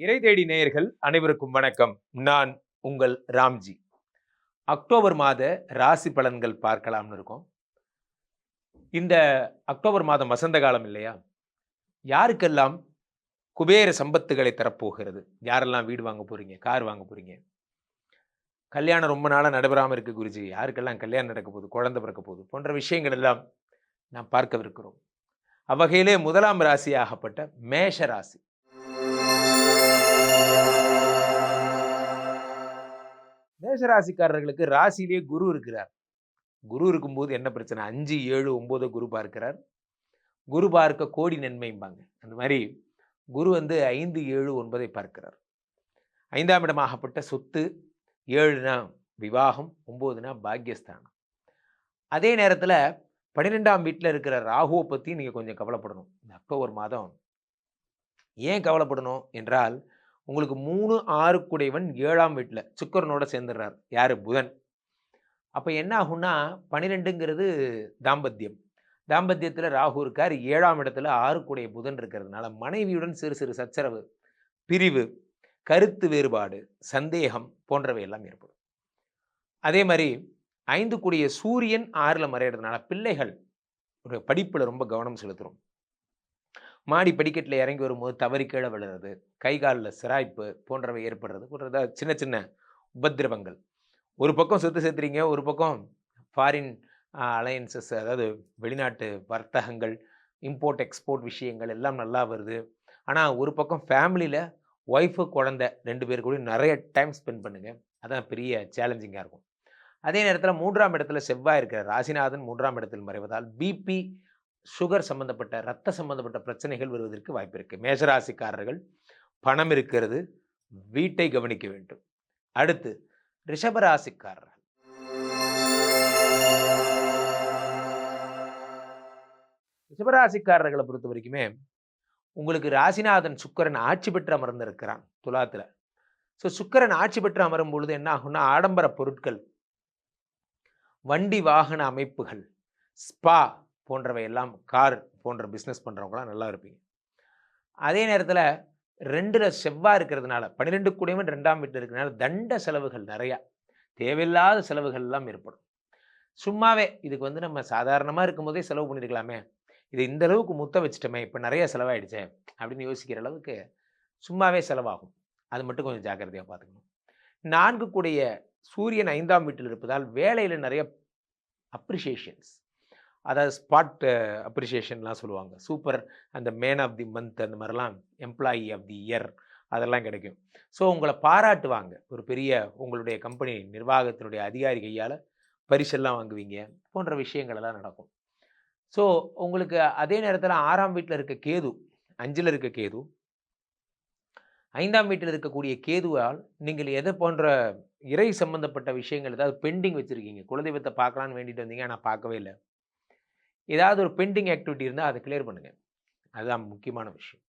இறை தேடி நேயர்கள் அனைவருக்கும் வணக்கம். நான் உங்கள் ராம்ஜி. அக்டோபர் மாத ராசி பலன்கள் பார்க்கலாம்னு இருக்கோம். இந்த அக்டோபர் மாதம் வசந்த காலம் இல்லையா? யாருக்கெல்லாம் குபேர சம்பத்துகளை தரப்போகிறது? யாரெல்லாம் வீடு வாங்க போகிறீங்க கார் வாங்க போகிறீங்க கல்யாணம் ரொம்ப நாளாக நடைபெறாமல் இருக்குது குருஜி. யாருக்கெல்லாம் கல்யாணம் நடக்க போகுது? குழந்தை பிறக்க போகுது? போன்ற விஷயங்கள் எல்லாம் நாம் பார்க்கவிருக்கிறோம். அவ்வகையிலே முதலாம் ராசியாகப்பட்ட மேஷ ராசி. மேஷராசிக்காரர்களுக்கு ராசியிலேயே குரு இருக்கிறார். குரு இருக்கும்போது என்ன பிரச்சனை? அஞ்சு ஏழு ஒன்பது குரு பார்க்கிறார். குரு பார்க்க கோடி நன்மைம்பாங்க. அந்த மாதிரி குரு வந்து ஐந்து ஏழு ஒன்பதை பார்க்கிறார். ஐந்தாம் இடமாகப்பட்ட சொத்து ஏழுனா விவாகம் ஒம்போதுனா பாக்யஸ்தானம். அதே நேரத்தில் பன்னிரெண்டாம் வீட்டில் இருக்கிற ராகுவை பற்றி நீங்கள் கொஞ்சம் கவலைப்படணும். இந்த அக்டோபர் மாதம் ஏன் கவலைப்படணும் என்றால் உங்களுக்கு மூணு ஆறு குடைவன் ஏழாம் வீட்டில் சுக்கரனோட சேர்ந்துடுறார் யார்? புதன். அப்போ என்ன ஆகும்னா பன்னிரெண்டுங்கிறது தாம்பத்தியம். தாம்பத்தியத்தில் ராகு இருக்கார். ஏழாம் இடத்துல ஆறு கூடைய புதன் இருக்கிறதுனால மனைவியுடன் சிறு சிறு சச்சரவு பிரிவு கருத்து வேறுபாடு சந்தேகம் போன்றவை எல்லாம் ஏற்படும். அதே மாதிரி ஐந்து கூடிய சூரியன் ஆறில் மறையிறதுனால பிள்ளைகள் ஒரு படிப்பில் ரொம்ப கவனம் செலுத்துகிறோம் மாடி படிக்கட்டில் இறங்கி வரும்போது தவறி கீழே விழுறது கை காலில் சிராய்ப்பு போன்றவை ஏற்படுறது போன்றதா சின்ன சின்ன உபத்திரவங்கள். ஒரு பக்கம் சொத்து சேர்த்துறீங்க ஒரு பக்கம் ஃபாரின் அலையன்சஸ் அதாவது வெளிநாட்டு வர்த்தகங்கள் இம்போர்ட் எக்ஸ்போர்ட் விஷயங்கள் எல்லாம் நல்லா வருது. ஆனால் ஒரு பக்கம் ஃபேமிலியில் ஒய்ஃபு குழந்த ரெண்டு பேர் கூட நிறைய டைம் ஸ்பெண்ட் பண்ணுங்கள் அதான் பெரிய சேலஞ்சிங்காக இருக்கும். அதே நேரத்தில் மூன்றாம் இடத்துல செவ்வாய் இருக்கிற ராசிநாதன் மூன்றாம் இடத்தில் மறைவதால் பிபி சுகர் சம்பந்தப்பட்ட ரத்த சம்பந்தப்பட்ட பிரச்சனைகள் வருவதற்கு வாய்ப்பு இருக்குது மேஷராசிக்காரர்கள் பணம் இருக்கிறது வீட்டை கவனிக்க வேண்டும். அடுத்து ரிஷபராசிக்காரர்கள். ரிஷபராசிக்காரர்களை பொறுத்த வரைக்குமே உங்களுக்கு ராசிநாதன் சுக்கரன் ஆட்சி பெற்று அமர்ந்திருக்கிறான் துலாத்துல. ஸோ சுக்கரன் ஆட்சி பெற்று அமரும் பொழுது என்ன ஆகும்னா ஆடம்பர பொருட்கள் வண்டி வாகன அமைப்புகள் ஸ்பா போன்றவை எல்லாம் கார் போன்ற பிஸ்னஸ் பண்ணுறவங்களாம் நல்லா இருப்பீங்க. அதே நேரத்தில் ரெண்டில் செவ்வாய் இருக்கிறதுனால பன்னிரெண்டு கூடவன் ரெண்டாம் வீட்டில் இருக்கிறதுனால தண்ட செலவுகள் நிறையா. தேவையில்லாத செலவுகள்லாம் ஏற்படும். சும்மாவே இதுக்கு வந்து நம்ம சாதாரணமாக இருக்கும்போதே செலவு பண்ணியிருக்கலாமே இது இந்த அளவுக்கு முத்த வச்சுட்டோமே இப்போ நிறைய செலவாயிடுச்சே அப்படின்னு யோசிக்கிற அளவுக்கு சும்மாவே செலவாகும். அது மட்டும் கொஞ்சம் ஜாக்கிரதையாக பார்த்துக்கணும் நான்கு கூடிய சூரியன் ஐந்தாம் வீட்டில் இருப்பதால் வேலையில் நிறைய அப்ரிஷியேஷன்ஸ் அதாவது ஸ்பாட் அப்ரிஷியேஷன்லாம் சொல்லுவாங்க. சூப்பர் அந்த மேன் ஆஃப் தி மந்த் அந்த மாதிரிலாம் எம்ப்ளாயி ஆஃப் தி இயர் அதெல்லாம் கிடைக்கும். ஸோ உங்களை பாராட்டுவாங்க. ஒரு பெரிய உங்களுடைய கம்பெனி நிர்வாகத்தினுடைய அதிகாரி கையால் பரிசெல்லாம் வாங்குவீங்க. போன்ற விஷயங்கள் எல்லாம் நடக்கும். ஸோ உங்களுக்கு அதே நேரத்தில் ஆறாம் வீட்டில் இருக்க கேது அஞ்சில் இருக்க கேது ஐந்தாம் வீட்டில் இருக்கக்கூடிய கேதுவால் நீங்கள் எதை போன்ற இறை சம்பந்தப்பட்ட விஷயங்கள் ஏதாவது பெண்டிங் வச்சுருக்கீங்க. குலதெய்வத்தை பார்க்கலான்னு வேண்டிட்டு வந்தீங்க ஆனால் பார்க்கவே இல்லை. ஏதாவது ஒரு பெண்டிங் ஆக்டிவிட்டி இருந்தால் அதை கிளியர் பண்ணுங்கள் அதுதான் முக்கியமான விஷயம்.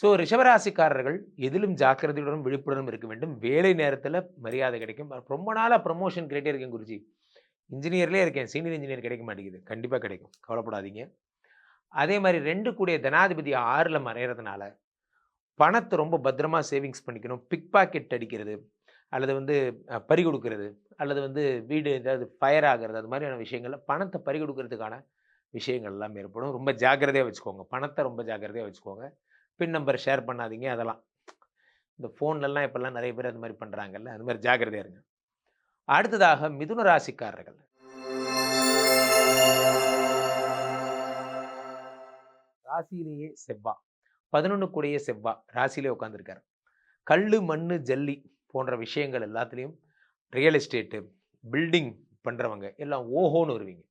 ஸோ ரிஷபராசிக்காரர்கள் எதிலும் ஜாக்கிரதையுடனும் விழிப்புடனும் இருக்க வேண்டும். வேலை நேரத்தில் மரியாதை கிடைக்கும். ரொம்ப நாளாக ப்ரொமோஷன் கேட்டே இருக்கேன் குருஜி. இன்ஜினியர்லேயே இருக்கேன். சீனியர் இன்ஜினியர் கிடைக்க மாட்டேங்குது. கண்டிப்பாக கிடைக்கும். கவலைப்படாதீங்க. அதே மாதிரி ரெண்டு கூடிய ஜனாதிபதி ஆறில் மறையிறதுனால பணத்தை ரொம்ப பத்திரமா சேவிங்ஸ் பண்ணிக்கணும். பிக் பாக்கெட் அடிக்கிறது. அல்லது வந்து பறி கொடுக்கறது அல்லது வந்து வீடு ஏதாவது ஃபயர் ஆகிறது அது மாதிரியான விஷயங்கள்ல பணத்தை பறி கொடுக்கறதுக்கான விஷயங்கள் எல்லாம் ஏற்படும். ரொம்ப ஜாக்கிரதையாக வச்சுக்கோங்க. பணத்தை ரொம்ப ஜாக்கிரதையாக வச்சுக்கோங்க. பின் நம்பர் ஷேர் பண்ணாதீங்க அதெல்லாம். இந்த ஃபோன்லலாம் இப்போல்லாம் நிறைய பேர் அது மாதிரி பண்ணுறாங்கல்ல அது மாதிரி ஜாக்கிரதையாக இருங்க. அடுத்ததாக மிதுன ராசிக்காரர்கள். ராசியிலேயே செவ்வா. பதினொன்று கூடிய செவ்வா ராசியிலே உட்காந்துருக்காரு கல் மண் ஜல்லி. போன்ற விஷயங்கள் எல்லாத்துலேயும் ரியல் எஸ்டேட்டு பில்டிங் பண்ணுறவங்க எல்லாம் ஓஹோன்னு வருவீங்க.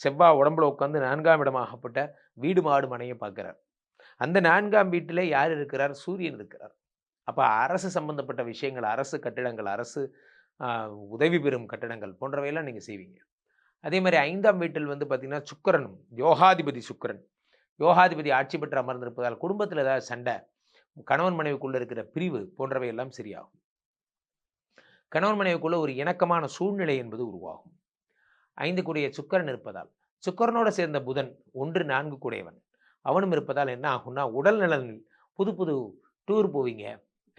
செவ்வாய் உடம்புல உட்காந்து நான்காம் இடமாகப்பட்ட வீடு மாடு மனையை பார்க்குறார். அந்த நான்காம் வீட்டில் யார் இருக்கிறார்? சூரியன் இருக்கிறார். அப்போ அரசு சம்பந்தப்பட்ட விஷயங்கள் அரசு கட்டிடங்கள் அரசு உதவி பெறும் கட்டிடங்கள் போன்றவையெல்லாம் நீங்கள் செய்வீங்க. அதே மாதிரி ஐந்தாம் வீட்டில் வந்து பார்த்திங்கன்னா சுக்கரன் யோகாதிபதி சுக்கரன். யோகாதிபதி ஆட்சி பெற்று அமர்ந்திருப்பதால் குடும்பத்தில் ஏதாவது சண்டை கணவன் மனைவிக்குள்ளே இருக்கிற பிரிவு போன்றவை எல்லாம் சரியாகும். கணவன் மனைவிக்குள்ள ஒரு இணக்கமான சூழ்நிலை என்பது உருவாகும். ஐந்து கூடிய சுக்கரன் இருப்பதால் சுக்கரனோடு சேர்ந்த புதன் ஒன்று நான்கு கூடையவன். அவனும் இருப்பதால் என்ன ஆகும்னா உடல் நலனில் புது புது டூர் போவீங்க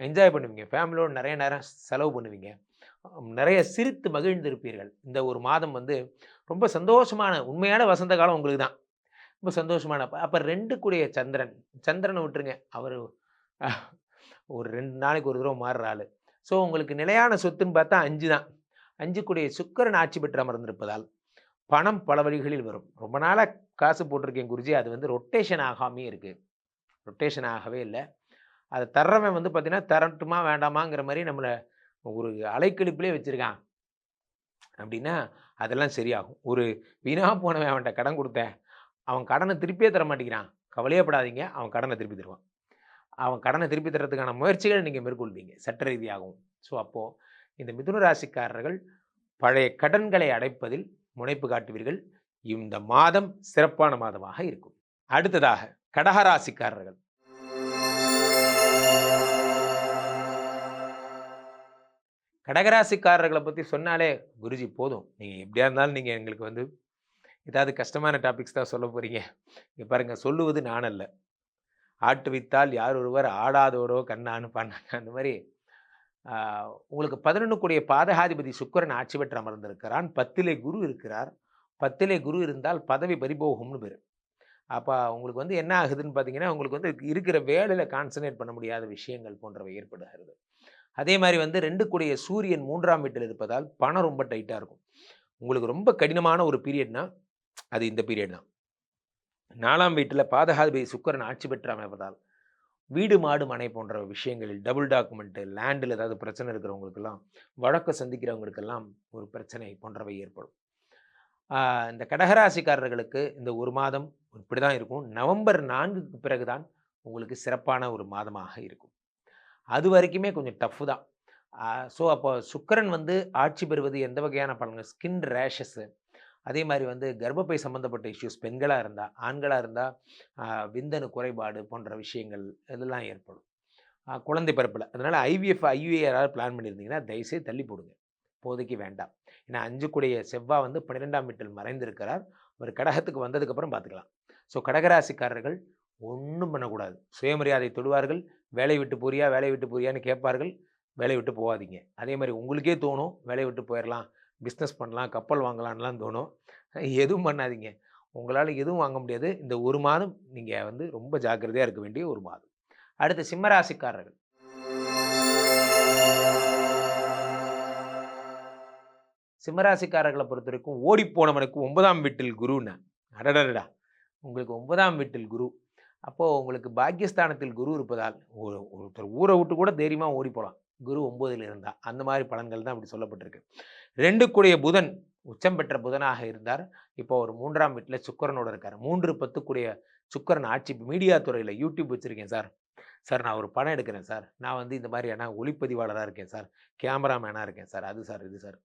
என்ஜாய் பண்ணுவீங்க ஃபேமிலியோடு நிறைய நேரம் செலவு பண்ணுவீங்க. நிறைய சிரித்து மகிழ்ந்திருப்பீர்கள். இந்த ஒரு மாதம் வந்து ரொம்ப சந்தோஷமான உண்மையான வசந்த காலம் உங்களுக்கு தான். ரொம்ப சந்தோஷமான அப்போ ரெண்டு கூடிய சந்திரன். சந்திரனை விட்டுருங்க. அவர் ஒரு ரெண்டு நாளைக்கு ஒரு தடவை மாறுற ஆள். ஸோ உங்களுக்கு நிலையான சொத்துன்னு பார்த்தா அஞ்சு தான். அஞ்சு கூடிய சுக்கரன் ஆட்சி பெற்று அமர்ந்திருப்பதால் பணம் பல வழிகளில் வரும். ரொம்ப நாளாக காசு போட்டிருக்கேன் குருஜி. அது வந்து ரொட்டேஷன் ஆகாமே இருக்குது ரொட்டேஷன் ஆகவே இல்லை. அதை தர்றவன் வந்து பார்த்திங்கன்னா தரட்டுமா வேண்டாமாங்கிற மாதிரி நம்மளை ஒரு அலைக்கழிப்பிலே வச்சுருக்கான். அப்படின்னா அதெல்லாம் சரியாகும். ஒரு வீணாக போனவன் அவன்கிட்ட கடன் கொடுத்தேன். அவன் கடனை திருப்பியே தர மாட்டேங்கிறான் கவலையப்படாதீங்க அவன் கடனை திருப்பி தருவான். அவன் கடனை திருப்பி தரத்துக்கான முயற்சிகள் நீங்கள் மேற்கொள்வீங்க சட்ட ரீதியாகவும். ஸோ அப்போது இந்த மிதுன ராசிக்காரர்கள் பழைய கடன்களை அடைப்பதில் முனைப்பு காட்டுவீர்கள். இந்த மாதம் சிறப்பான மாதமாக இருக்கும். அடுத்ததாக கடகராசிக்காரர்கள் கடகராசிக்காரர்களை பற்றி சொன்னாலே குருஜி போதும். நீங்கள் எப்படியா இருந்தாலும் நீங்கள் எங்களுக்கு வந்து ஏதாவது கஷ்டமான டாபிக்ஸ் தான் சொல்ல போகிறீங்க இங்கே பாருங்கள் சொல்லுவது நான் அல்ல ஆட்டுவித்தால் யார் ஒருவர் ஆடாதோரோ கண்ணான்னு பண்ணாங்க அந்த மாதிரி உங்களுக்கு பதினொன்று கூடிய பாதகாதிபதி சுக்கரன் ஆட்சி பெற்று அமர்ந்திருக்கிறான். பத்திலே குரு இருக்கிறார். பத்திலே குரு இருந்தால் பதவி பறிபோகும்னு பேர். அப்போ உங்களுக்கு வந்து என்ன ஆகுதுன்னு பார்த்தீங்கன்னா உங்களுக்கு வந்து இருக்கிற வேலையில் கான்சன்ட்ரேட் பண்ண முடியாத விஷயங்கள் போன்றவை ஏற்படுகிறது. அதே மாதிரி வந்து ரெண்டு கூடிய சூரியன் மூன்றாம் வீட்டில் இருப்பதால் பணம் ரொம்ப டைட்டாக இருக்கும். உங்களுக்கு ரொம்ப கடினமான ஒரு பீரியட்னா அது இந்த பீரியட் தான். நாலாம் வீட்டில் பாதகாதிபதி சுக்கிரன் ஆட்சி பெற்று அமைப்பதால் வீடு மாடு மனை போன்ற விஷயங்களில் டபுள் டாக்குமெண்ட்டு லேண்டில் ஏதாவது பிரச்சனை இருக்கிறவங்களுக்கெல்லாம் வழக்கை சந்திக்கிறவங்களுக்கெல்லாம் ஒரு பிரச்சனை போன்றவை ஏற்படும். இந்த கடகராசிக்காரர்களுக்கு இந்த ஒரு மாதம் இப்படி தான் இருக்கும். நவம்பர் நான்குக்கு பிறகு தான் உங்களுக்கு சிறப்பான ஒரு மாதமாக இருக்கும். அது வரைக்குமே கொஞ்சம் டஃப் தான். ஸோ அப்போ சுக்கரன் வந்து ஆட்சி பெறுவது எந்த வகையான பலன்கள்? ஸ்கின் ரேஷஸ்ஸு அதே மாதிரி வந்து கர்ப்பப்பை சம்மந்தப்பட்ட இஷ்யூஸ் பெண்களாக இருந்தால் ஆண்களாக இருந்தால் விந்தணு குறைபாடு போன்ற விஷயங்கள் இதெல்லாம் ஏற்படும். குழந்தை பிறப்பில். அதனால் ஐவிஎஃப் ஐயுஏஆர் யாராவது பிளான் பண்ணியிருந்தீங்கன்னா தயவுசெய்து தள்ளி போடுங்க. இப்போதைக்கு வேண்டாம். ஏன்னா அஞ்சு கூடிய செவ்வாய் வந்து பன்னிரெண்டாம் வீட்டில் மறைந்திருக்கிறார். ஒரு கடகத்துக்கு வந்ததுக்கப்புறம் பார்த்துக்கலாம் ஸோ கடகராசிக்காரர்கள் ஒன்றும் பண்ணக்கூடாது. சுயமரியாதை தொடுவார்கள். வேலை விட்டு போறியா வேலை விட்டு போறியான்னு கேட்பார்கள். வேலை விட்டு போகாதீங்க. அதே மாதிரி உங்களுக்கே தோணும் வேலையை விட்டு போயிடலாம் பிஸ்னஸ் பண்ணலாம் கப்பல் வாங்கலாம்லாம் தோணும். எதுவும் பண்ணாதீங்க. உங்களால் எதுவும் வாங்க முடியாது. இந்த ஒரு மாதம் நீங்கள் வந்து ரொம்ப ஜாக்கிரதையாக இருக்க வேண்டிய ஒரு மாதம். அடுத்து சிம்மராசிக்காரர்கள். சிம்மராசிக்காரர்களை பொறுத்த வரைக்கும் ஓடிப்போனவனுக்கு ஒன்பதாம் வீட்டில் குருன்னு. அடடடா உங்களுக்கு ஒன்பதாம் வீட்டில் குரு. அப்போது உங்களுக்கு பாக்கியஸ்தானத்தில் குரு இருப்பதால் ஒரு ஒருத்தர் ஊரை விட்டு கூட தைரியமாக ஓடி போகலாம். குரு ஒம்போதில் இருந்தால் அந்த மாதிரி பலன்கள் தான் அப்படி சொல்லப்பட்டிருக்கு. ரெண்டு கூடிய புதன் உச்சம் பெற்ற புதனாக இருந்தார். இப்போ ஒரு மூன்றாம் வீட்டில் சுக்கரனோட இருக்கார். மூன்று பத்துக்குடைய சுக்கரன் ஆட்சி மீடியா துறையில் யூடியூப் வச்சுருக்கேன் சார். சார் நான் ஒரு படம் எடுக்கிறேன் சார். நான் வந்து இந்த மாதிரியான ஒளிப்பதிவாளராக இருக்கேன் சார். கேமராமேனாக இருக்கேன் சார். அது சார் இது சார்.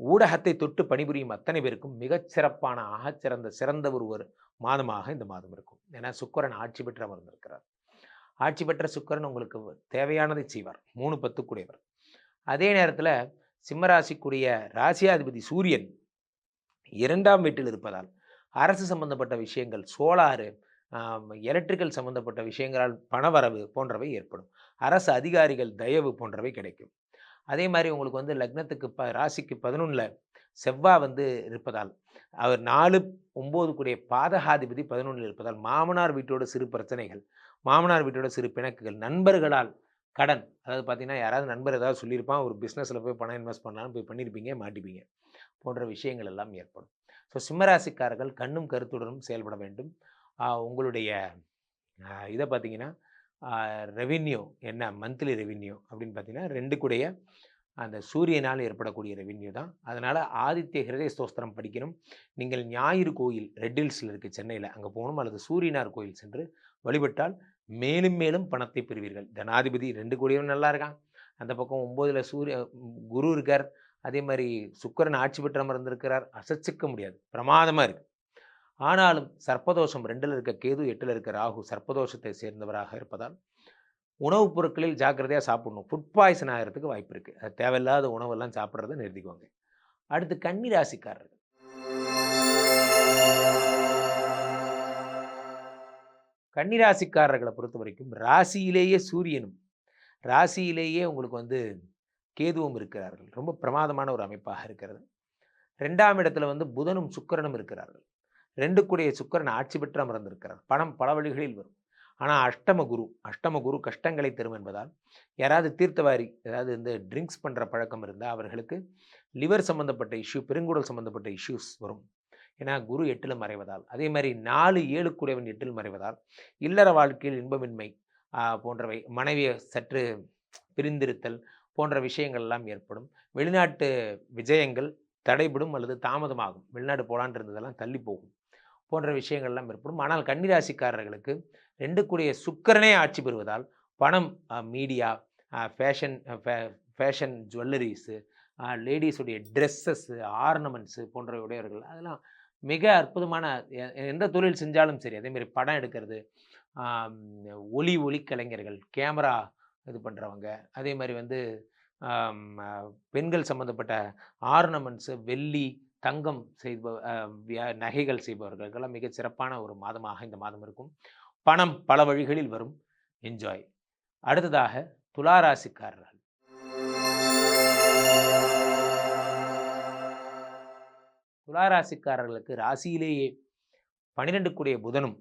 ஊடகத்தை தொட்டு பணிபுரியும் அத்தனை பேருக்கும் மிகச்சிறப்பான ஆகச்சிறந்த சிறந்த ஒரு ஒரு மாதமாக இந்த மாதம் இருக்கும். ஏன்னா சுக்கரன் ஆட்சி பெற்ற அமர்ந்திருக்கிறார் ஆட்சி பெற்ற சுக்கரன் உங்களுக்கு தேவையானதை செய்வார். மூணு பத்துக்குடையவர். அதே நேரத்தில் சிம்மராசிக்குரிய ராசியாதிபதி சூரியன் இரண்டாம் வீட்டில் இருப்பதால் அரசு சம்பந்தப்பட்ட விஷயங்கள் சோலாறு எலக்ட்ரிக்கல் சம்பந்தப்பட்ட விஷயங்களால் பணவரவு போன்றவை ஏற்படும். அரசு அதிகாரிகள் தயவு போன்றவை கிடைக்கும். அதே மாதிரி உங்களுக்கு வந்து லக்னத்துக்கு ப ராசிக்கு பதினொன்றில் செவ்வாய் வந்து இருப்பதால் அவர் நாலு ஒம்பது கூடிய பாதகாதிபதி பதினொன்றில் இருப்பதால் மாமனார் வீட்டோட சிறு பிரச்சனைகள் மாமனார் வீட்டோட சிறு பிணக்குகள் நண்பர்களால் கடன். அதாவது பார்த்தீங்கன்னா யாராவது நண்பர் ஏதாவது சொல்லியிருப்பான். ஒரு பிஸ்னஸில் போய் பணம் இன்வெஸ்ட் பண்ணலாம்னு போய் பண்ணியிருப்பீங்க மாட்டிப்பீங்க. போன்ற விஷயங்கள் எல்லாம் ஏற்படும். ஸோ சிம்மராசிக்காரர்கள் கண்ணும் கருத்துடனும் செயல்பட வேண்டும். உங்களுடைய இதை பார்த்தீங்கன்னா ரெவின்யூ என்ன? மந்த்லி ரெவின்யூ அப்படின்னு பார்த்தீங்கன்னா ரெண்டு கூடைய அந்த சூரியனால் ஏற்படக்கூடிய ரெவின்யூ தான். அதனால் ஆதித்ய ஹிருதய ஸ்தோஸ்திரம் படிக்கணும். நீங்கள் ஞாயிறு கோயில் ரெட் ஹில்ஸில் இருக்குது சென்னையில். அங்கே போகணும். அல்லது சூரியனார் கோயில் சென்று வழிபட்டால் மேலும் மேலும் பணத்தை பெறுவீர்கள். தனாதிபதி ரெண்டு கோடியும் நல்லா இருக்கான். அந்த பக்கம் ஒம்போதில் சூரிய குரு இருக்கார். அதே மாதிரி சுக்கரன் ஆட்சி பெற்றமர் இருந்திருக்கிறார் அசைச்சிக்க முடியாது. பிரமாதமாக இருக்குது ஆனாலும் சர்ப்பதோஷம் ரெண்டில் இருக்க கேது எட்டில் இருக்க ராகு சர்ப்பதோஷத்தை சேர்ந்தவராக இருப்பதால் உணவுப் பொருட்களில் ஜாக்கிரதையாக சாப்பிடணும். ஃபுட் பாய்சன் ஆகிறதுக்கு வாய்ப்பு இருக்குது அது தேவையில்லாத உணவெல்லாம் சாப்பிட்றத நிறுத்திக்குவாங்க அடுத்து கன்னி ராசிக்காரர்கள் கன்னிராசிக்காரர்களை பொறுத்த வரைக்கும் ராசியிலேயே சூரியனும் ராசியிலேயே உங்களுக்கு வந்து கேதுவும் இருக்கிறார்கள். ரொம்ப பிரமாதமான ஒரு அமைப்பாக இருக்கிறது. ரெண்டாம் இடத்துல வந்து புதனும் சுக்கிரனும் இருக்கிறார்கள். ரெண்டு கூடிய சுக்கிரன் ஆட்சி பெற்று அமர்ந்திருக்கிறார். பணம் பல வழிகளில் வரும். ஆனால் அஷ்டம குரு அஷ்டம குரு கஷ்டங்களை தரும் என்பதால் யாராவது தீர்த்தவாரி ஏதாவது இந்த ட்ரிங்க்ஸ் பண்ணுற பழக்கம் இருந்தால் அவர்களுக்கு லிவர் சம்மந்தப்பட்ட இஷ்யூ பெருங்குடல் சம்மந்தப்பட்ட இஷ்யூஸ் வரும். ஏன்னா குரு எட்டில் மறைவதால். அதே மாதிரி நாலு ஏழு கூடியவன் எட்டில் மறைவதால். இல்லற வாழ்க்கையில் இன்பமின்மை போன்றவை மனைவியை சற்று பிரிந்திருத்தல் போன்ற விஷயங்கள் எல்லாம் ஏற்படும். வெளிநாட்டு விஜயங்கள் தடைபடும் அல்லது தாமதமாகும். வெளிநாடு போலான் இருந்ததெல்லாம் தள்ளி போகும் போன்ற விஷயங்கள்லாம் ஏற்படும். ஆனால் கன்னிராசிக்காரர்களுக்கு ரெண்டு கூடிய சுக்கரனே ஆட்சி பெறுவதால் பணம் மீடியா ஃபேஷன் ஃபேஷன் ஜுவல்லரிஸு லேடிஸுடைய ட்ரெஸ்ஸஸ்ஸு ஆர்னமெண்ட்ஸு போன்றவையுடையவர்கள் உடையவர்கள் அதெல்லாம் மிக அற்புதமான எ- எந்த தொழில் செஞ்சாலும் சரி அதேமாரி படம் எடுக்கிறது ஒலி ஒலி கலைஞர்கள் கேமரா இது பண்ணுறவங்க அதே மாதிரி வந்து பெண்கள் சம்மந்தப்பட்ட ஆர்னமெண்ட்ஸு வெள்ளி தங்கம் செய்ப நகைகள் செய்பவர்களுக்கெல்லாம் மிக சிறப்பான ஒரு மாதமாக இந்த மாதம் இருக்கும். பணம் பல வழிகளில் வரும். என்ஜாய் அடுத்ததாக துளாராசிக்காரர் துளாராசிக்காரர்களுக்கு ராசியிலேயே பன்னிரெண்டு கூடிய புதனும்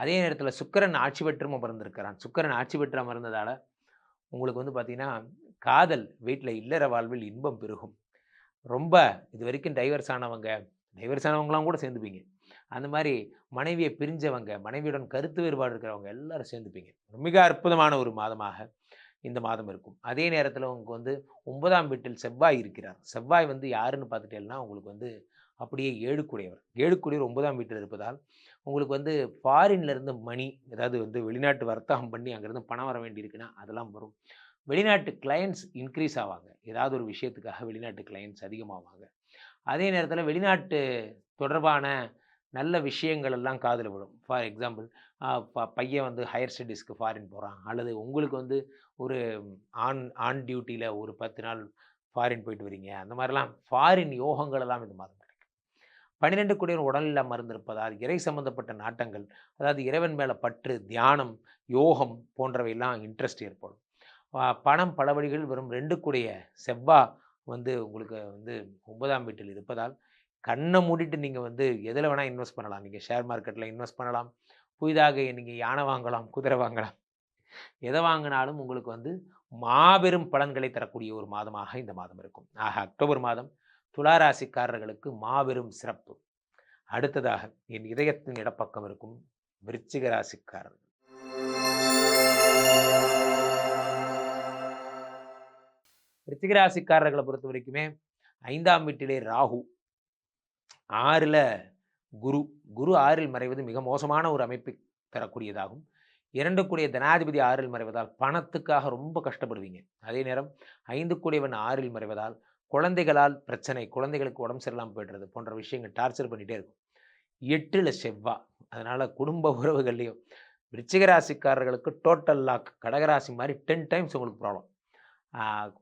அதே நேரத்தில் சுக்கரன் ஆட்சி பெற்றும் அமர்ந்திருக்கிறான். சுக்கரன் ஆட்சி பெற்று அமர்ந்ததால் உங்களுக்கு வந்து பார்த்தீங்கன்னா காதல் வீட்டில் இல்லற வாழ்வில் இன்பம் பெருகும். ரொம்ப இது வரைக்கும் டைவர்ஸ் ஆனவங்க டைவர்ஸ் ஆனவங்களாம் கூட சேர்ந்துப்பீங்க. அந்த மாதிரி மனைவியை பிரிஞ்சவங்க மனைவியுடன் கருத்து வேறுபாடு இருக்கிறவங்க எல்லாரும் சேர்ந்துப்பீங்க. மிக அற்புதமான ஒரு மாதமாக இந்த மாதம் இருக்கும். அதே நேரத்தில் உங்களுக்கு வந்து ஒன்பதாம் வீட்டில் செவ்வாய் இருக்கிறார். செவ்வாய் வந்து யாருன்னு பார்த்துட்டேன்னா உங்களுக்கு வந்து அப்படியே ஏழுக்குடையவர். ஏழுக்குடையவர் ஒன்பதாம் வீட்டில் இருப்பதால் உங்களுக்கு வந்து ஃபாரின்லேருந்து மணி ஏதாவது வந்து வெளிநாட்டு வர்த்தகம் பண்ணி அங்கேருந்து பணம் வர வேண்டியிருக்குன்னா அதெல்லாம் வரும். வெளிநாட்டு கிளையன்ட்ஸ் இன்க்ரீஸ் ஆவாங்க. ஏதாவது ஒரு விஷயத்துக்காக வெளிநாட்டு கிளையண்ட்ஸ் அதிகமாவாங்க. அதே நேரத்தில் வெளிநாட்டு தொடர்பான நல்ல விஷயங்கள் எல்லாம் காதில் விடும் ஃபார் எக்ஸாம்பிள் பையன் வந்து ஹையர் ஸ்டடீஸ்க்கு ஃபாரின் போகிறான் அல்லது உங்களுக்கு வந்து ஒரு ஆன் ஆன் டியூட்டியில் ஒரு பத்து நாள் ஃபாரின் போயிட்டு வரீங்க. அந்த மாதிரிலாம் ஃபாரின் யோகங்கள் எல்லாம் இந்த மாதம் கிடைக்கும் பன்னிரெண்டு கோடியர் உடலில் மருந்திருப்பதால் இறை சம்பந்தப்பட்ட நாட்டங்கள் அதாவது இறைவன் மேலே பற்று தியானம் யோகம் போன்றவையெல்லாம் இன்ட்ரெஸ்ட் ஏற்படும். பணம் பல வழிகளில் வரும். ரெண்டு கூடிய செவ்வா வந்து உங்களுக்கு வந்து ஒன்பதாம் வீட்டில் இருப்பதால் கண்ணை மூடிட்டு நீங்கள் வந்து எதில் வேணால் இன்வெஸ்ட் பண்ணலாம். நீங்கள் ஷேர் மார்க்கெட்டில் இன்வெஸ்ட் பண்ணலாம். புதிதாக நீங்கள் யானை வாங்கலாம் குதிரை வாங்கலாம். எதை வாங்கினாலும் உங்களுக்கு வந்து மாபெரும் பலன்களை தரக்கூடிய ஒரு மாதமாக இந்த மாதம் இருக்கும். ஆக அக்டோபர் மாதம் துளாராசிக்காரர்களுக்கு மாபெரும் சிறப்பு. அடுத்ததாக என் இதயத்தின் இடப்பக்கம் இருக்கும் விருச்சிக ராசிக்காரர்கள். விருச்சிக ராசிக்காரர்களை பொறுத்த வரைக்குமே ஐந்தாம் வீட்டிலே ராகு. ஆறில் குரு குரு ஆறில் மறைவது மிக மோசமான ஒரு அமைப்பை பெறக்கூடியதாகும் இரண்டு கூடிய தனாதிபதி ஆறில் மறைவதால் பணத்துக்காக ரொம்ப கஷ்டப்படுவீங்க. அதே நேரம் ஐந்து கூடியவன் ஆறில் மறைவதால் குழந்தைகளால் பிரச்சனை குழந்தைகளுக்கு உடம்பு சரியில்லாமல் போய்டுறது போன்ற விஷயங்கள் டார்ச்சர் பண்ணிகிட்டே இருக்கும். எட்டில் செவ்வா அதனால் குடும்ப உறவுகள்லேயும் விருச்சிகராசிக்காரர்களுக்கு டோட்டல் லாக் கடகராசி மாதிரி டென் டைம்ஸ் உங்களுக்கு ப்ராப்ளம்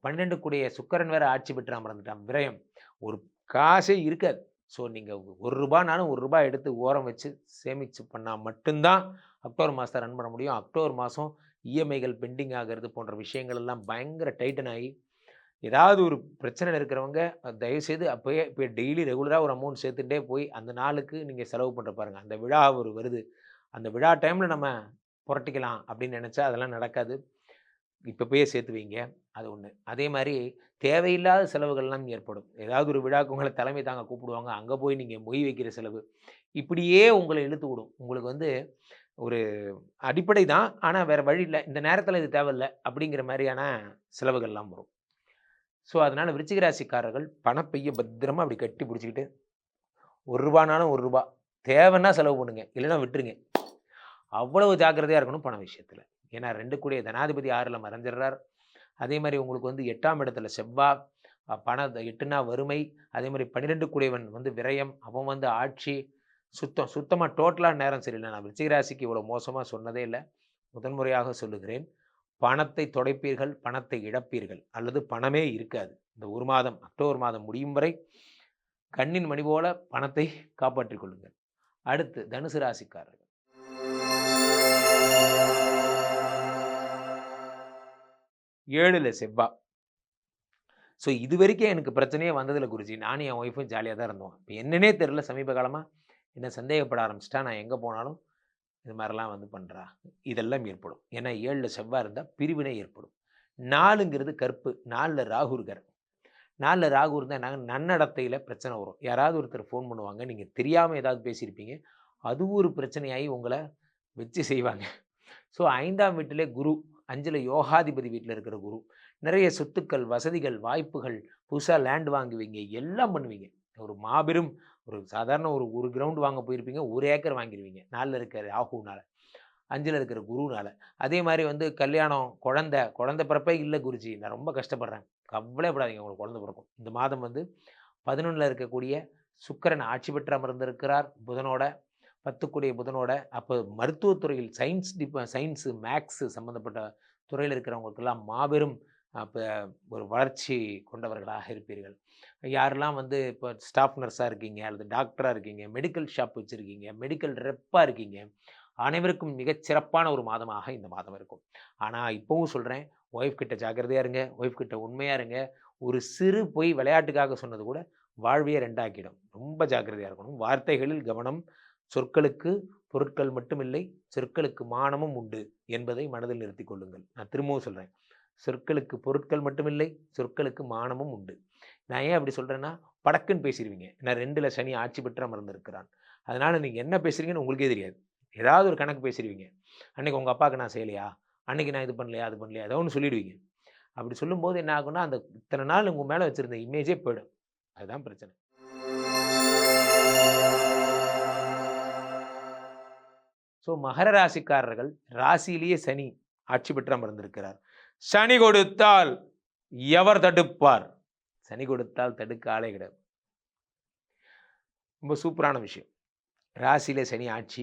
பன்னெண்டு கூடிய சுக்கரன் வேறு ஆட்சி பெற்று அமர்ந்துட்டான். விரயம். ஒரு காசே இருக்காது. ஸோ நீங்கள் ஒரு ரூபானாலும் ஒரு ரூபாய் எடுத்து ஓரம் வச்சு சேமிச்சு பண்ணால் மட்டும்தான் அக்டோபர் மாதத்தை ரன் பண்ண முடியும். அக்டோபர் மாதம் இஎம்ஐகள் பெண்டிங் ஆகிறது போன்ற விஷயங்கள் எல்லாம் பயங்கர டைட்டன் ஆகி ஏதாவது ஒரு பிரச்சனை இருக்கிறவங்க தயவுசெய்து அப்போயே இப்போ டெய்லி ரெகுலராக ஒரு அமௌண்ட் சேர்த்துட்டே போய் அந்த நாளுக்கு நீங்கள் செலவு பண்ணுற பாருங்கள் அந்த விழா ஒரு வருது. அந்த விழா டைமில் நம்ம புரட்டிக்கலாம் அப்படின்னு நினச்சா அதெல்லாம் நடக்காது. இப்போ போய் சேர்த்து வைங்க அது ஒன்று அதே மாதிரி தேவையில்லாத செலவுகள்லாம் ஏற்படும். ஏதாவது ஒரு விழாக்கு உங்களை தலைமை தாங்க கூப்பிடுவாங்க. அங்கே போய் நீங்கள் மொய் வைக்கிற செலவு. இப்படியே உங்களை இழுத்து விடும். உங்களுக்கு வந்து ஒரு அடிப்படை தான். ஆனால் வேறு வழி இல்லை. இந்த நேரத்தில் இது தேவையில்லை அப்படிங்கிற மாதிரியான செலவுகள்லாம் வரும். ஸோ அதனால் விருச்சிகராசிக்காரர்கள் பணப்பைய பத்திரமா அப்படி கட்டி பிடிச்சிக்கிட்டு ஒரு ரூபானாலும் ஒரு ரூபா. தேவைன்னா செலவு பண்ணுங்க. இல்லைன்னா விட்டுருங்க. அவ்வளவு ஜாக்கிரதையாக இருக்கணும் பண விஷயத்தில். ஏன்னா ரெண்டு கூடிய தனாதிபதி ஆறில் மறைஞ்சிடுறார். அதே மாதிரி உங்களுக்கு வந்து எட்டாம் இடத்துல செவ்வா பண எட்டுனா வறுமை அதே மாதிரி பன்னிரெண்டு கூடியவன் வந்து விரயம் அவன் வந்து ஆட்சி சுத்தம் சுத்தமாக டோட்டலாக நேரம் சரியில்லை. நான் விருச்சிகராசிக்கு இவ்வளோ மோசமாக சொன்னதே இல்லை. முதன்முறையாக சொல்லுகிறேன். பணத்தை தொடைப்பீர்கள் பணத்தை இழப்பீர்கள். அல்லது பணமே இருக்காது. இந்த ஒரு மாதம் அக்டோபர் மாதம் முடியும் வரை கண்ணின் மணி போல பணத்தை காப்பாற்றிக் கொள்ளுங்கள். அடுத்து தனுசு ராசிக்காரர்கள். ஏழில் செவ்வா. ஸோ இது வரைக்கும் எனக்கு பிரச்சனையே வந்ததில்லை குருஜி. நானும் என் ஒய்ஃபும் ஜாலியாக தான் இருந்தோம். இப்போ என்னன்னே தெரில சமீப காலமாக என்ன சந்தேகப்பட ஆரம்பிச்சிட்டா நான் எங்கே போனாலும் இது மாதிரிலாம் வந்து பண்ணுறா இதெல்லாம் ஏற்படும். ஏன்னா ஏழில் செவ்வாய் இருந்தால் பிரிவினை ஏற்படும். நாலுங்கிறது கற்பு. நாலில் ராகுர்கர். நாலில் ராகு இருந்தால் நாங்கள் நன்னடத்தையில் பிரச்சனை வரும். யாராவது ஒருத்தர் ஃபோன் பண்ணுவாங்க. நீங்கள் தெரியாமல் ஏதாவது பேசியிருப்பீங்க. அது ஒரு பிரச்சனையாகி உங்களை வச்சு செய்வாங்க. ஸோ ஐந்தாம் வீட்டிலே குரு. அஞ்சில் யோகாதிபதி வீட்டில் இருக்கிற குரு. நிறைய சொத்துக்கள் வசதிகள் வாய்ப்புகள் புதுசாக லேண்ட் வாங்குவீங்க எல்லாம் பண்ணுவீங்க. ஒரு மாபெரும் ஒரு சாதாரண ஒரு ஒரு கிரவுண்ட் வாங்க போயிருப்பீங்க ஒரு ஏக்கர் வாங்கிடுவீங்க நாலில் இருக்கிற ராகுனால் அஞ்சில் இருக்கிற குருனால். அதே மாதிரி வந்து கல்யாணம் குழந்தை குழந்தை பிறப்பே இல்லை குருஜி. நான் ரொம்ப கஷ்டப்படுறேன். கவலைப்படாதீங்க உங்களுக்கு குழந்தை பிறக்கும். இந்த மாதம் வந்து பதினொன்றில் இருக்கக்கூடிய சுக்கரன் ஆட்சி பெற்று அமர்ந்திருக்கிறார். புதனோட பத்துக்குடைய புதனோட அப்போ மருத்துவத்துறையில் சயின்ஸ் டிப சயின்ஸு மேக்ஸு சம்மந்தப்பட்ட துறையில் இருக்கிறவங்களுக்கெல்லாம் மாபெரும் அப்போ ஒரு வளர்ச்சி கொண்டவர்களாக இருப்பீர்கள். யாரெல்லாம் வந்து இப்போ ஸ்டாஃப் நர்ஸாக இருக்கீங்க அல்லது டாக்டராக இருக்கீங்க மெடிக்கல் ஷாப் வச்சுருக்கீங்க மெடிக்கல் ரெப்பாக இருக்கீங்க அனைவருக்கும் மிகச் சிறப்பான ஒரு மாதமாக இந்த மாதம் இருக்கும். ஆனால் இப்போவும் சொல்கிறேன் ஒய்ஃப் கிட்ட ஜாக்கிரதையாக இருங்க ஒய்ஃப் கிட்ட உண்மையாக இருங்க. ஒரு சிறு பொய் விளையாட்டுக்காக சொன்னது கூட வாழ்வியை ரெண்டாக்கிடும். ரொம்ப ஜாக்கிரதையாக இருக்கணும். வார்த்தைகளில் கவனம் சொற்களுக்கு பொருட்கள் மட்டுமில்லை சொற்களுக்கு மானமும் உண்டு என்பதை மனதில் நிறுத்தி கொள்ளுங்கள். நான் திரும்பவும் சொல்கிறேன் சொற்களுக்கு பொருட்கள் மட்டுமில்லை சொற்களுக்கு மானமும் உண்டு. நான் ஏன் அப்படி சொல்கிறேன்னா படக்குன்னு பேசிடுவீங்க நான் ரெண்டில் சனி ஆட்சி பெற்ற மறந்துருக்கிறான் அதனால் நீங்கள் என்ன பேசுகிறீங்கன்னு உங்களுக்கே தெரியாது. ஏதாவது ஒரு கணக்கு பேசிடுவீங்க அன்றைக்கி உங்கள் அப்பாவுக்கு நான் செய்யலையா? அன்றைக்கி நான் இது பண்ணலையா? அது பண்ணலையா? ஏதோ ஒன்று சொல்லிடுவீங்க. அப்படி சொல்லும்போது என்ன ஆகும்னா அந்த இத்தனை நாள் உங்கள் மேலே வச்சுருந்த இமேஜே போயிடும். அதுதான் பிரச்சனை. ஸோ மகர ராசிக்காரர்கள் ராசியிலேயே சனி ஆட்சி பெற்று அமர்ந்திருக்கிறார் சனி கொடுத்தால் எவர் தடுப்பார்? சனி கொடுத்தால் தடுக்க ஆளே கிடையாது. ரொம்ப சூப்பரான விஷயம். ராசியிலே சனி ஆட்சி.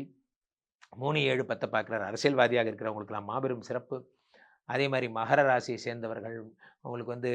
மூணு ஏழு பத்தை பார்க்குறாரு. அரசியல்வாதியாக இருக்கிறவங்களுக்கெல்லாம் மாபெரும் சிறப்பு. அதே மாதிரி மகர ராசியை சேர்ந்தவர்கள் உங்களுக்கு வந்து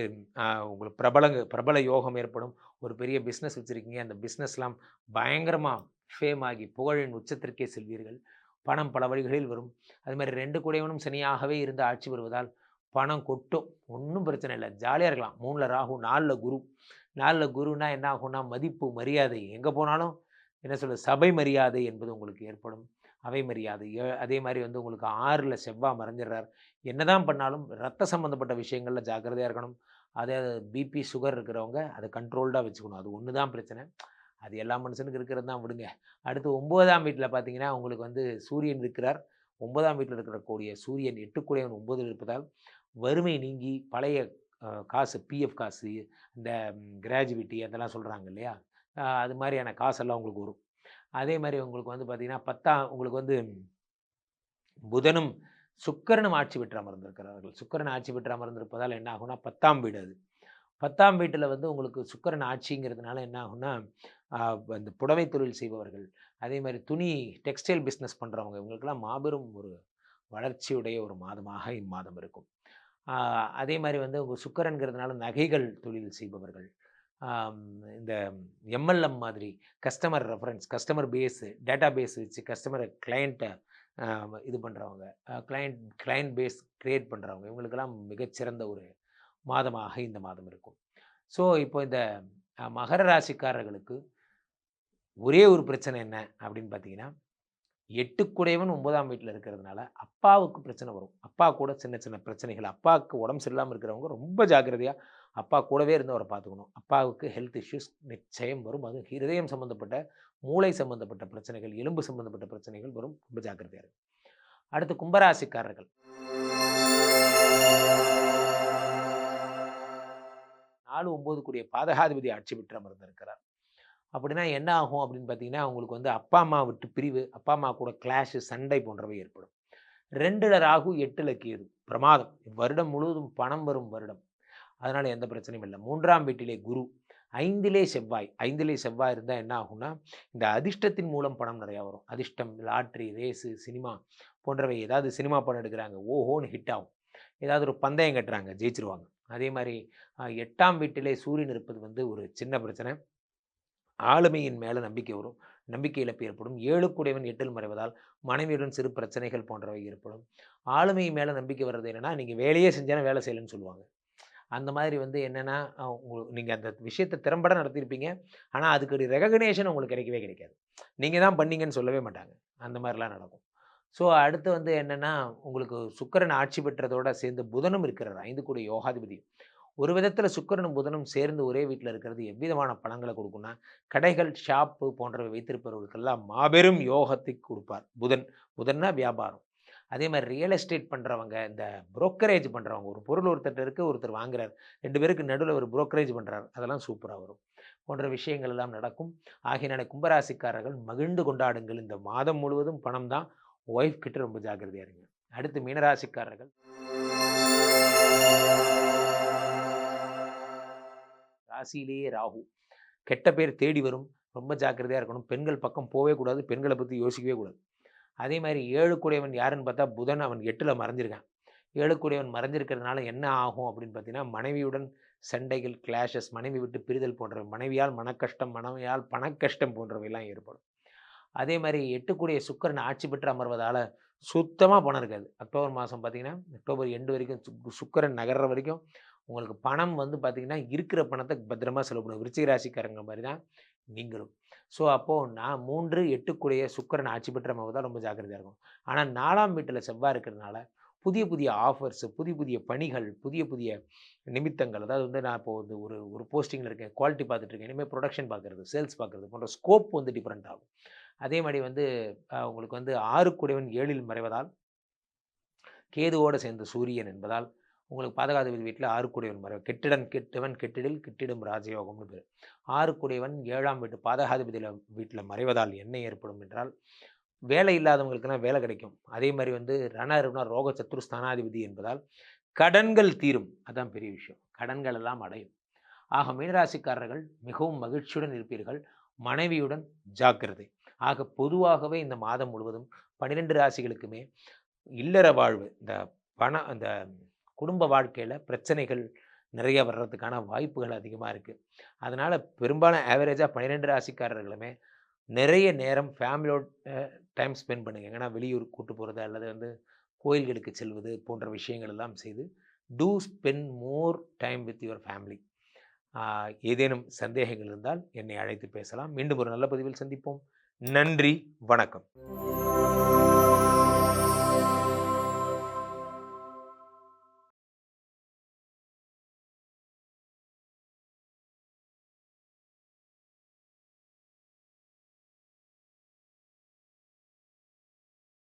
உங்களுக்கு பிரபலங்க பிரபல யோகம் ஏற்படும். ஒரு பெரிய பிஸ்னஸ் வச்சுருக்கீங்க. அந்த பிஸ்னஸ்லாம் பயங்கரமாக ஃபேம் ஆகி புகழின் உச்சத்திற்கே செல்வீர்கள். பணம் பல வழிகளில் வரும். அது மாதிரி ரெண்டு கூடையவனும் சனியாகவே இருந்து ஆட்சி வருவதால் பணம் கொட்டும். ஒன்றும் பிரச்சனை இல்லை. ஜாலியாக இருக்கலாம். மூணில் ராகு நாலில் குரு. நாலில் குருனா என்ன ஆகும்னா மதிப்பு மரியாதை. எங்கே போனாலும் என்ன சொல்ல சபை மரியாதை என்பது உங்களுக்கு ஏற்படும். அவை மரியாதை. ஏ- அதே மாதிரி வந்து உங்களுக்கு ஆறில் செவ்வாய் மறைஞ்சிடுறார். என்னதான் பண்ணாலும் ரத்த சம்மந்தப்பட்ட விஷயங்களில் ஜாக்கிரதையாக இருக்கணும். அதே பிபி சுகர் இருக்கிறவங்க அதை கண்ட்ரோல்டாக வச்சுக்கணும். அது ஒன்று தான் பிரச்சனை. அது எல்லா மனுஷனுக்கு இருக்கிறது தான் விடுங்க. அடுத்து ஒம்போதாம் வீட்டில் பார்த்தீங்கன்னா உங்களுக்கு வந்து சூரியன் இருக்கிறார். ஒன்பதாம் வீட்டில் இருக்கக்கூடிய சூரியன் எட்டுக்குடையவன் ஒன்பதில் இருப்பதால் வறுமை நீங்கி பழைய காசு பிஎஃப் காசு இந்த கிராஜுவிட்டி அதெல்லாம் சொல்கிறாங்க இல்லையா? அது மாதிரியான காசெல்லாம் உங்களுக்கு வரும். அதே மாதிரி உங்களுக்கு வந்து பார்த்திங்கன்னா பத்தாம் உங்களுக்கு வந்து புதனும் சுக்கரனும் ஆட்சி பெற்று அமர்ந்திருக்கிறார்கள். சுக்கரன் ஆட்சி பெற்று அமர்ந்திருப்பதால் என்ன ஆகும்னா பத்தாம் வீடு அது. பத்தாம் வீட்டில் வந்து உங்களுக்கு சுக்கரன் ஆட்சிங்கிறதுனால என்ன ஆகும்னா அந்த புடவை தொழில் செய்பவர்கள் அதே மாதிரி துணி டெக்ஸ்டைல் பிஸ்னஸ் பண்ணுறவங்க இவங்களுக்கெல்லாம் மாபெரும் ஒரு வளர்ச்சியுடைய ஒரு மாதமாக இம்மாதம் இருக்கும். அதே மாதிரி வந்து உங்கள் சுக்கரன்கிறதுனால நகைகள் தொழில் செய்பவர்கள் இந்த எம்எல்எம் மாதிரி customer reference customer base database வச்சு கஸ்டமரை கிளையண்ட்டை இது பண்ணுறவங்க கிளையண்ட் கிளையண்ட் பேஸ் க்ரியேட் பண்ணுறவங்க இவங்களுக்கெல்லாம் மிகச்சிறந்த ஒரு மாதமாக இந்த மாதம் இருக்கும். ஸோ இப்போ இந்த மகர ராசிக்காரர்களுக்கு ஒரே ஒரு பிரச்சனை என்ன அப்படின்னு பார்த்தீங்கன்னா எட்டுக்குடையவன் ஒன்பதாம் வீட்டில் இருக்கிறதுனால அப்பாவுக்கு பிரச்சனை வரும். அப்பா கூட சின்ன சின்ன பிரச்சனைகள். அப்பாவுக்கு உடம்பு சரியில்லாமல் இருக்கிறவங்க ரொம்ப ஜாக்கிரதையாக அப்பா கூடவே இருந்து அவரை பார்த்துக்கணும். அப்பாவுக்கு ஹெல்த் இஷ்யூஸ் நிச்சயம் வரும். அது ஹிருதயம் சம்மந்தப்பட்ட மூளை சம்மந்தப்பட்ட பிரச்சனைகள் எலும்பு சம்மந்தப்பட்ட பிரச்சனைகள் வரும். ரொம்ப ஜாக்கிரதையாக இருக்கும் அடுத்து கும்பராசிக்காரர்கள். ஆளு ஒம்பது கூடிய பாதகாதிபதி ஆட்சி பெற்றம் இருந்திருக்கிறார் அப்படின்னா என்ன ஆகும் அப்படின்னு பார்த்தீங்கன்னா உங்களுக்கு வந்து அப்பா அம்மா விட்டு பிரிவு அப்பா அம்மா கூட கிளாஷு சண்டை போன்றவை ஏற்படும். ரெண்டுல ராகு எட்டுல கேது. பிரமாதம். வருடம் முழுவதும் பணம் வரும் வருடம். அதனால் எந்த பிரச்சனையும் இல்லை. மூன்றாம் வீட்டிலே குரு ஐந்திலே செவ்வாய். ஐந்திலே செவ்வாய் இருந்தால் என்ன ஆகும்னா இந்த அதிர்ஷ்டத்தின் மூலம் பணம் நிறையா வரும். அதிர்ஷ்டம் லாட்ரி ரேஸு சினிமா போன்றவை ஏதாவது சினிமா படம் எடுக்கிறாங்க ஓஹோன்னு ஹிட் ஆகும். ஏதாவது ஒரு பந்தயம் கட்டுறாங்க ஜெயிச்சிருவாங்க. அதே மாதிரி எட்டாம் வீட்டிலே சூரியன் இருப்பது வந்து ஒரு சின்ன பிரச்சனை. ஆளுமையின் மேலே நம்பிக்கை வரும். நம்பிக்கை இழப்பு ஏற்படும். ஏழு கூடையவன் எட்டில் மறைவதால் மனைவியுடன் சிறு பிரச்சனைகள் போன்றவை ஏற்படும். ஆளுமை மேலே நம்பிக்கை வர்றது என்னென்னா நீங்கள் வேலையே செஞ்சாலும் வேலை செய்யலைன்னு சொல்லுவாங்க. அந்த மாதிரி வந்து என்னென்னா நீங்கள் அந்த விஷயத்தை திறம்பட நடத்தியிருப்பீங்க. ஆனால் அதுக்கு ரெகக்னேஷன் உங்களுக்கு கிடைக்கவே கிடைக்காது. நீங்கள் தான் பண்ணீங்கன்னு சொல்லவே மாட்டாங்க. அந்த மாதிரிலாம் நடக்கும். ஸோ அடுத்து வந்து என்னென்னா உங்களுக்கு சுக்கரன் ஆட்சி பெற்றதோட சேர்ந்து புதனும் இருக்கிறார் ஐந்து கோடி யோகாதிபதி ஒரு விதத்தில் சுக்கரனும் புதனும் சேர்ந்து ஒரே வீட்டில் இருக்கிறது எவ்விதமான பலங்களை கொடுக்கும்னா கடைகள் ஷாப்பு போன்றவை வைத்திருப்பவர்களுக்கெல்லாம் மாபெரும் யோகத்தை கொடுப்பார் புதன். புதன்னா வியாபாரம். அதே மாதிரி ரியல் எஸ்டேட் பண்ணுறவங்க இந்த புரோக்கரேஜ் பண்ணுறவங்க ஒரு பொருள் ஒருத்தர் இருக்குது ஒருத்தர் வாங்குறார். ரெண்டு பேருக்கு நடுவில் ஒரு புரோக்கரேஜ் பண்ணுறார் அதெல்லாம் சூப்பராக வரும். போன்ற விஷயங்கள் எல்லாம் நடக்கும். ஆகியனால கும்பராசிக்காரர்கள் மகிழ்ந்து கொண்டாடுங்கள். இந்த மாதம் முழுவதும் பணம் தான் ஒய்ஃப் கிட்ட ரொம்ப ஜாக்கிரதையாக இருங்க. அடுத்து மீனராசிக்காரர்கள். ராசியிலேயே ராகு. கெட்ட பேர் தேடி வரும். ரொம்ப ஜாக்கிரதையாக இருக்கணும். பெண்கள் பக்கம் போகவே கூடாது. பெண்களை பற்றி யோசிக்கவே கூடாது. அதே மாதிரி ஏழுக்குடையவன் யாருன்னு பார்த்தா புதன் அவன் எட்டில் மறைஞ்சிருக்கான். ஏழுக்குடையவன் மறைஞ்சிருக்கிறதுனால என்ன ஆகும் அப்படின்னு பார்த்தீங்கன்னா மனைவியுடன் சண்டைகள் கிளாஷஸ் மனைவி விட்டு பிரிதல் போன்றவை மனைவியால் மனக்கஷ்டம் மனைவியால் பணக்கஷ்டம் போன்றவையெல்லாம் ஏற்படும். அதே மாதிரி எட்டுக்குடைய சுக்கரன் ஆட்சி பெற்று அமர்வதால் சுத்தமாக பணம் இருக்காது. அக்டோபர் மாதம் பார்த்தீங்கன்னா அக்டோபர் எண்டு வரைக்கும் சுக்கரன் நகர்ற வரைக்கும் உங்களுக்கு பணம் வந்து பார்த்திங்கன்னா இருக்கிற பணத்தை பத்திரமா செலவு பண்ணும். விருச்சிக ராசிக்காரங்க மாதிரி தான் நீங்களும். ஸோ அப்போது நான் மூன்று எட்டுக்குடைய சுக்கரன் ஆட்சி பெற்ற தான் ரொம்ப ஜாக்கிரதையாக இருக்கும் ஆனால் நாலாம் வீட்டில் செவ்வாய் இருக்கிறதுனால புதிய புதிய ஆஃபர்ஸ் புதிய புதிய பணிகள் புதிய புதிய நிமித்தங்கள் அதாவது வந்து நான் இப்போ வந்து ஒரு ஒரு போஸ்டிங்கில் இருக்கேன் குவாலிட்டி பார்த்துட்டு இருக்கேன் இனிமேல் ப்ரொடக்ஷன் பார்க்குறது சேல்ஸ் பார்க்குறது போன்ற ஸ்கோப் வந்து டிஃப்ரெண்ட் ஆகும். அதே மாதிரி வந்து உங்களுக்கு வந்து ஆறு குடைவன் ஏழில் மறைவதால் கேதுவோடு சேர்ந்த சூரியன் என்பதால் உங்களுக்கு பாதகாதிபதி வீட்டில் ஆறு குடைவன் மறைவு கெட்டிடன் கெட்டவன் கெட்டிடில் கெட்டிடும் ராஜயோகம்னு பேர். ஆறு குடைவன் ஏழாம் வீட்டு பாதகாதிபதியில் வீட்டில் மறைவதால் என்ன ஏற்படும் என்றால் வேலை இல்லாதவங்களுக்குனா வேலை கிடைக்கும். அதே மாதிரி வந்து ரணருனா ரோக சத்ரு ஸ்தானாதிபதி என்பதால் கடன்கள் தீரும். அதான் பெரிய விஷயம். கடன்கள் எல்லாம் அடையும். ஆக மீனராசிக்காரர்கள் மிகவும் மகிழ்ச்சியுடன் இருப்பீர்கள். மனைவியுடன் ஜாக்கிரதை. ஆக பொதுவாகவே இந்த மாதம் முழுவதும் பன்னிரெண்டு ராசிகளுக்குமே இல்லற வாழ்வு இந்த பணம் அந்த குடும்ப வாழ்க்கையில் பிரச்சனைகள் நிறைய வர்றதுக்கான வாய்ப்புகள் அதிகமாக இருக்குது அதனால் பெரும்பாலும் ஆவரேஜாக பன்னிரெண்டு ராசிக்காரர்களுமே நிறைய நேரம் ஃபேமிலியோட டைம் ஸ்பெண்ட் பண்ணுங்கள் ஏன்னா வெளியூர் கூட்டு போகிறது அல்லது வந்து கோயில்களுக்கு செல்வது போன்ற விஷயங்கள் எல்லாம் செய்து to spend more time with your family ஏதேனும் சந்தேகங்கள் இருந்தால் என்னை அழைத்து பேசலாம். மீண்டும் ஒரு நல்ல பதிவில் சந்திப்போம். நன்றி வணக்கம்.